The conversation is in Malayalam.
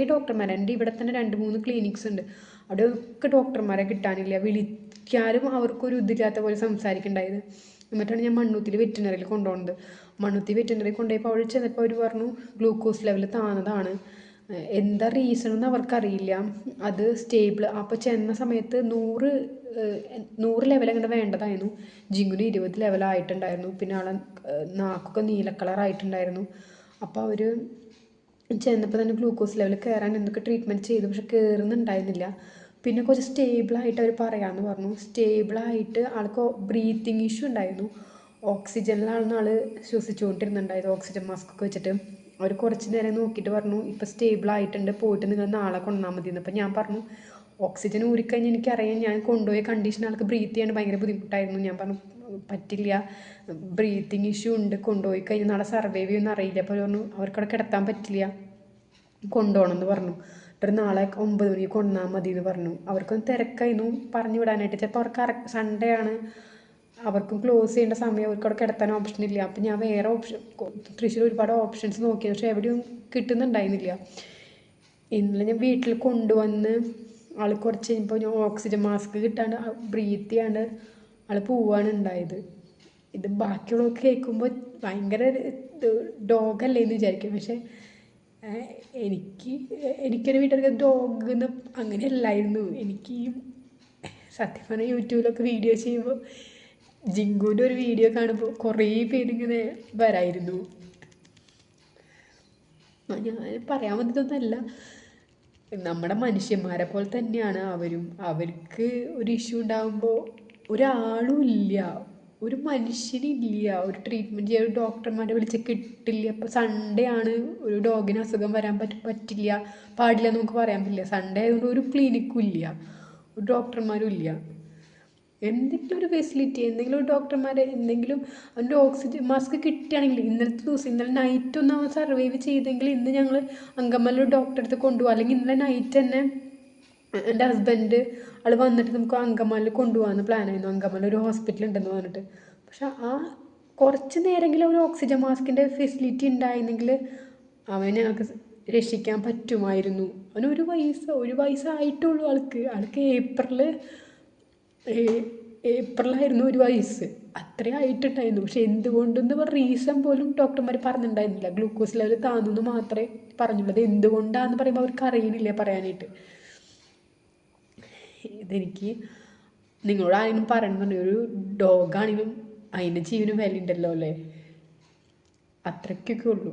ഈ ഡോക്ടർമാർ എന്റെ ഇവിടെ തന്നെ രണ്ട് മൂന്ന് ക്ലിനിക്സ് ഉണ്ട്. അവിടെയൊക്കെ ഡോക്ടർമാരെ കിട്ടാനില്ല. വിളിക്കാനും അവർക്കൊരു ഇതില്ലാത്ത പോലെ സംസാരിക്കണ്ടായത്. എന്നിട്ടാണ് ഞാൻ മണ്ണൂത്തിൽ വെറ്റിനറിയിൽ കൊണ്ടുപോകുന്നത്. മണ്ണൂത്തി വെറ്റിനറി കൊണ്ടുപോയപ്പോൾ അവിടെ ചെന്നപ്പോൾ അവർ പറഞ്ഞു ഗ്ലൂക്കോസ് ലെവൽ താണതാണ് എന്താ റീസൺ എന്ന് അവർക്കറിയില്ല. അത് സ്റ്റേബിൾ അപ്പോൾ ചെന്ന സമയത്ത് നൂറ് നൂറ് ലെവൽ അങ്ങനെ വേണ്ടതായിരുന്നു. ജിങ്കുന് ഇരുപത് ലെവലായിട്ടുണ്ടായിരുന്നു പിന്നെ ആളെ നാക്കൊക്കെ നീല കളറായിട്ടുണ്ടായിരുന്നു അപ്പോൾ അവർ ചെന്നപ്പോൾ തന്നെ ഗ്ലൂക്കോസ് ലെവൽ കയറാൻ എന്തൊക്കെ ട്രീറ്റ്മെന്റ് ചെയ്തു. പക്ഷെ കയറുന്നുണ്ടായിരുന്നില്ല പിന്നെ കുറച്ച് സ്റ്റേബിളായിട്ട് അവർ പറയാമെന്ന് പറഞ്ഞു. സ്റ്റേബിളായിട്ട് ആൾക്ക് ബ്രീത്തിങ് ഇഷ്യൂ ഉണ്ടായിരുന്നു. ഓക്സിജനിലാണ് ആൾ ശ്വസിച്ചുകൊണ്ടിരുന്നുണ്ടായത്. ഓക്സിജൻ മാസ്ക് ഒക്കെ വെച്ചിട്ട്. അവർ കുറച്ച് നേരം നോക്കിയിട്ട് പറഞ്ഞു ഇപ്പോൾ സ്റ്റേബിൾ ആയിട്ടുണ്ട്. പോയിട്ട് നിങ്ങൾ നാളെ കൊണ്ടുവന്നാൽ മതി അപ്പോൾ ഞാൻ പറഞ്ഞു ഓക്സിജൻ ഊരിക്കഴിഞ്ഞ് എനിക്കറിയാം ഞാൻ കൊണ്ടുപോയ കണ്ടീഷൻ ആൾക്ക് ബ്രീത്ത് ചെയ്യാൻ ഭയങ്കര ബുദ്ധിമുട്ടായിരുന്നു. ഞാൻ പറഞ്ഞു പറ്റില്ല. ബ്രീത്തിങ് ഇഷ്യൂ ഉണ്ട്. കൊണ്ടുപോയി കഴിഞ്ഞാൽ നാളെ സർവൈവ് ചെയ്യുമെന്ന് അറിയില്ല. അപ്പോൾ പറഞ്ഞു അവർക്കവിടെ കിടത്താൻ പറ്റില്ല. കൊണ്ടുപോകണം എന്ന് പറഞ്ഞു. എന്നിട്ട് നാളെ ഒമ്പത് മണിക്ക് കൊണ്ടുവന്നാൽ മതി എന്ന് പറഞ്ഞു. അവർക്കൊന്ന് തിരക്കായിരുന്നു. പറഞ്ഞു വിടാനായിട്ട്. ചിലപ്പോൾ അവർക്ക് സൺഡേ ആണ്. അവർക്കും ക്ലോസ് ചെയ്യേണ്ട സമയം. അവർക്ക് അവിടെ കിടത്താൻ ഓപ്ഷൻ ഇല്ല. അപ്പം ഞാൻ വേറെ ഓപ്ഷൻ തൃശ്ശൂർ ഒരുപാട് ഓപ്ഷൻസ് നോക്കി. പക്ഷേ എവിടെയും കിട്ടുന്നുണ്ടായിരുന്നില്ല. ഇന്നലെ ഞാൻ വീട്ടിൽ കൊണ്ടുവന്ന് ആൾ കുറച്ച് കഴിഞ്ഞപ്പോൾ ഓക്സിജൻ മാസ്ക് കിട്ടാണ്ട് ബ്രീത്ത് ചെയ്യാണ്ട് ആൾ പോവാണ് ഉണ്ടായത് ഇത് ബാക്കിയുള്ളവർക്ക് കേൾക്കുമ്പോൾ ഭയങ്കര ഡോഗല്ലേ എന്ന് വിചാരിക്കും. പക്ഷേ എനിക്ക് എനിക്കൊരു വീട്ടിലൊക്കെ ഡോഗ് എന്ന് അങ്ങനെയല്ലായിരുന്നു. എനിക്ക് സത്യം പറഞ്ഞാൽ യൂട്യൂബിലൊക്കെ വീഡിയോ ചെയ്യുമ്പോൾ ജിങ്കുവിന്റെ ഒരു വീഡിയോ കാണുമ്പോൾ കുറേ പേരിങ്ങനെ വരായിരുന്നു. ഞാൻ പറയാൻ വന്നതൊന്നല്ല. നമ്മുടെ മനുഷ്യന്മാരെ പോലെ തന്നെയാണ് അവരും. അവർക്ക് ഒരു ഇഷ്യൂ ഉണ്ടാകുമ്പോൾ ഒരാളും ഇല്ല. ഒരു മനുഷ്യനില്ല ഒരു ട്രീറ്റ്മെന്റ് ചെയ്യാൻ ഒരു ഡോക്ടർമാരെ വിളിച്ച് കിട്ടില്ല. ഇപ്പോൾ സൺഡേ ആണ് ഒരു ഡോഗിന് അസുഖം വരാൻ പറ്റ പറ്റില്ല. പാടില്ല നമുക്ക് പറയാൻ പറ്റില്ല. സൺഡേ ആയതുകൊണ്ട് ഒരു ക്ലിനിക്കും ഇല്ല. ഒരു ഡോക്ടർമാരും ഇല്ല. എന്തെങ്കിലും ഒരു ഫെസിലിറ്റി എന്തെങ്കിലും ഒരു ഡോക്ടർമാരെ എന്തെങ്കിലും അവന്റെ ഓക്സിജൻ മാസ്ക് കിട്ടുകയാണെങ്കിൽ ഇന്നലത്തെ ദിവസം ഇന്നലെ നൈറ്റ് ഒന്ന് അവൻ സർവൈവ് ചെയ്തെങ്കിൽ ഇന്ന് ഞങ്ങൾ അങ്കമ്മലൊരു ഡോക്ടറെ അടുത്ത് കൊണ്ടുപോകും. അല്ലെങ്കിൽ ഇന്നലെ നൈറ്റ് തന്നെ എന്റെ ഹസ്ബൻഡ് ആൾ വന്നിട്ട് നമുക്ക് അങ്കമാലിൽ കൊണ്ടുപോകാമെന്ന് പ്ലാൻ ആയിരുന്നു. അങ്കമാലി ഒരു ഹോസ്പിറ്റൽ ഉണ്ടെന്ന് പറഞ്ഞിട്ട്. പക്ഷെ ആ കുറച്ച് നേരമെങ്കിലും ഒരു ഓക്സിജൻ മാസ്കിന്റെ ഫെസിലിറ്റി ഉണ്ടായിരുന്നെങ്കിൽ അവനെ ഞങ്ങൾക്ക് രക്ഷിക്കാൻ പറ്റുമായിരുന്നു. അവനൊരു വയസ്സ് ഒരു വയസ്സായിട്ടുള്ളൂ ആൾക്ക്. ആൾക്ക് ഏപ്രിൽ ഏപ്രിലായിരുന്നു ഒരു വയസ്സ്. അത്രേ ആയിട്ടുണ്ടായിരുന്നു. പക്ഷെ എന്തുകൊണ്ടെന്ന് റീസൺ പോലും ഡോക്ടർമാർ പറഞ്ഞിട്ടുണ്ടായിരുന്നില്ല ഗ്ലൂക്കോസ് ലെവൽ താന്നെന്ന് മാത്രമേ പറഞ്ഞുള്ളൂ. അത് എന്തുകൊണ്ടാന്ന് പറയുമ്പോൾ അവർക്ക് അറിയണില്ല പറയാനായിട്ട്. ഇതെനിക്ക് നിങ്ങളോട് ആരെങ്കിലും പറയണമെന്നുണ്ടെങ്കിൽ ഒരു ഡോഗാണെങ്കിലും അതിന്റെ ജീവനും വിലയുണ്ടല്ലോ അല്ലേ? അത്രയ്ക്കൊക്കെ ഉള്ളൂ.